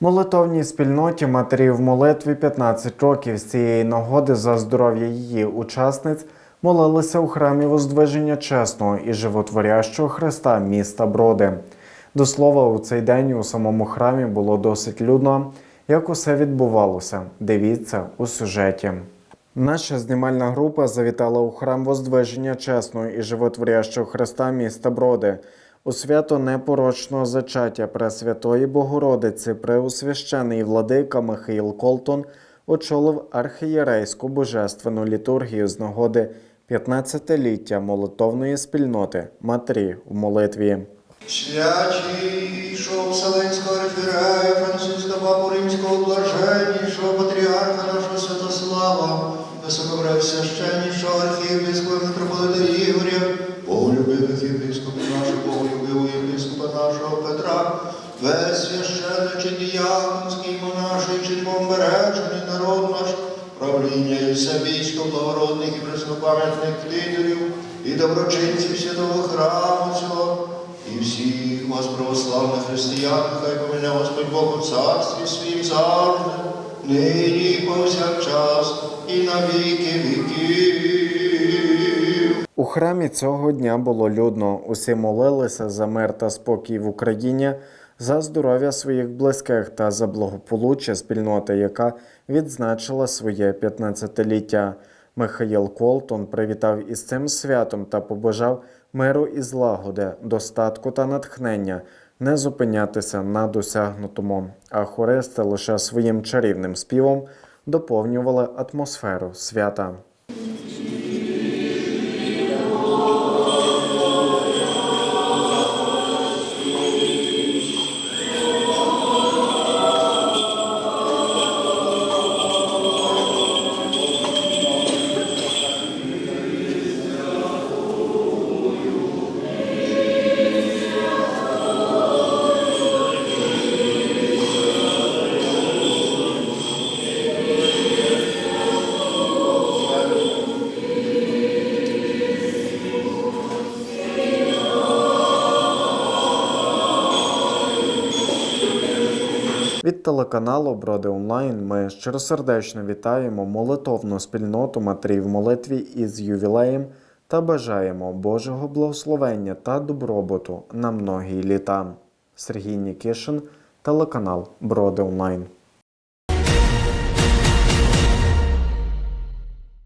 Молитовній спільноті матері в молитві 15 років з цієї нагоди за здоров'я її учасниць молилися у храмі Воздвиження Чесного і Животворящого Христа міста Броди. До слова, у цей день у самому храмі було досить людно. Як усе відбувалося, дивіться у сюжеті. Наша знімальна група завітала у храм Воздвиження Чесного і Животворящого Христа міста Броди. У свято непорочного зачаття Пресвятої Богородиці преосвящений владика Михаїл Колтон очолив архієрейську божественну літургію з нагоди 15-ліття молитовної спільноти Матері в молитві. Святійшого Вселенського архієрея Франциска Папу Римського блаженнішого патріарха нашого Святослава, високопресвященнішого архієпископа митрополита Ігоря, боголюбивих єпископів нашого, боголюбивого єпископа нашого Петра, весь священничий діяконський монаший, чітьмом бережений народ наш, правління і все військо благородних і преснопам'ятних лідерів, і доброчинців святого храму цього, і всіх вас, православних християн, хай помине Господь Бог у царстві своїм завжди, нині повсякчас, і на віки віків. Храмі цього дня було людно. Усі молилися за мир та спокій в Україні, за здоров'я своїх близьких та за благополуччя спільноти, яка відзначила своє 15-ліття. Михаїл Колтон привітав із цим святом та побажав миру і злагоди, достатку та натхнення, не зупинятися на досягнутому. А хористи лише своїм чарівним співом доповнювали атмосферу свята. Від телеканалу Броди Онлайн ми щиросердечно вітаємо молитовну спільноту матерів молитві із ювілеєм та бажаємо Божого благословення та добробуту на многі літа. Сергій Нікішин, телеканал Броди Онлайн.